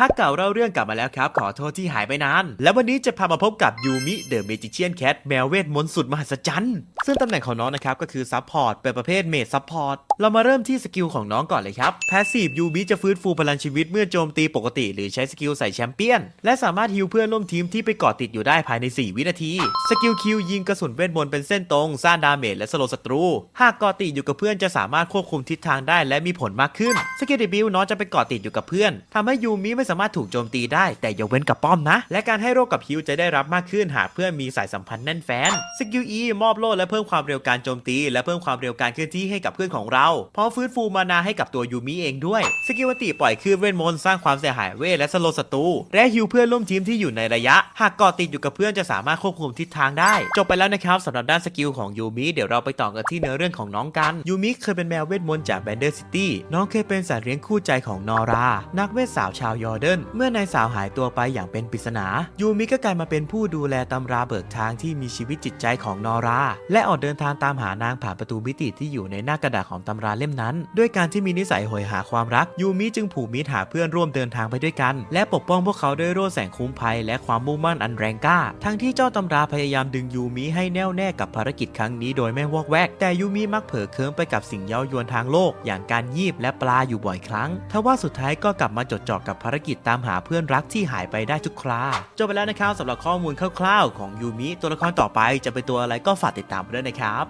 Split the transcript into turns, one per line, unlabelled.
ฮักเก่าเล่าเรื่องกลับมาแล้วครับ ขอโทษที่หายไปนาน และวันนี้จะพามาพบกับยูมิเดอะเมจิเชียนแคทแมวเวทมนต์สุดมหัศจรรย์ ซึ่งตำแหน่งของน้องนะครับก็คือซัพพอร์ตเป็นประเภทเมดซัพพอร์ต เรามาเริ่มที่สกิลของน้องก่อนเลยครับ แพสซีฟยูมิจะฟื้นฟูพลังชีวิตเมื่อโจมตีปกติ หรือใช้สกิลใส่แชมเปี้ยน และสามารถฮิวเพื่อนร่วมทีมที่ไปเกาะติดอยู่ได้ภายใน 4 วินาที สกิลคิวยิงกระสุนเวทมนต์เป็นเส้นตรงสร้างดาเมจและสโลศัตรู หากเกาะติดอยู่กับเพื่อนจะสามารถควบคุมทิศทางได้และมีผลมากขึ้น สกิลดิบิวน้องจะไปเกาะติดอยู่กับเพื่อนทำให้ยูมิไม่สามารถถูกโจมตีได้แต่อยกเว้นกับป้อมนะ และการให้โรคกับฮิวจะได้รับมากขึ้นหากเพื่อนมีสายสัมพันธ์แน่นแฟ้นสกิล E มอบโล่และเพิ่มความเร็วการโจมตี และเพิ่มความเร็วการเคลื่อนที่ให้กับเพื่อนของเราพร้อมฟื้นฟูมานาให้กับตัวยูมิเองด้วยสกิลวัติปล่อยคลื่นเวทมนต์สร้างความเสียหายเวทและสโลศัตรูและฮิวเพื่อนร่วมทีมที่อยู่ในระยะ หากเกาะติดอยู่กับเพื่อนจะสามารถควบคุมทิศทางได้ จบไปแล้วนะครับสำหรับด้านสกิลของยูมิเดี๋ยวเราไปต่อกันที่เนื้อเรื่องของน้องกันยูมิเคยเป็นแมวเวทมนต์จากแบนเดอร์ซิตี้น้องเคยเป็นสัตว์เลี้ยงคู่ใจของนอรา นักเวทสาวชาวยอร์เดนเมื่อนายสาวหายตัวไปอย่างเป็นปริศนา ยูมิก็กลายมาเป็นผู้ดูแลตำราเบิกทางที่มีชีวิตจิตใจของนอรา และออกเดินทางตามหานางผ่านประตูมิติที่อยู่ในหน้ากระดาษของตำราเล่มนั้น ด้วยการที่มีนิสัยโหยหาความรัก ยูมิจึงผูกมิตรหาเพื่อนร่วมเดินทางไปด้วยกัน และปกป้องพวกเขาด้วยโล่แสงคุ้มภัย และความมุ่งมั่นอันแรงกล้า ทั้งที่เจ้าตำราพยายามดึงยูมิให้แน่วแน่กับภารกิจครั้งนี้โดยไม่วอกแวก แต่ยูมิมักเผลอเคิมไปกับสิ่งเย้ายวนทางโลก อย่างการยีบและปลาอยู่บ่อยครั้งทว่าสุดท้ายก็กลับมาจดจ่อกับภารกิจตามหาเพื่อนรักที่หายไปได้ทุกคราจบไปแล้วนะครับสำหรับข้อมูลคร่าวๆ ของยูมิตัวละครต่อไปจะเป็นตัวอะไรก็ฝากติดตามไปด้วยนะครับ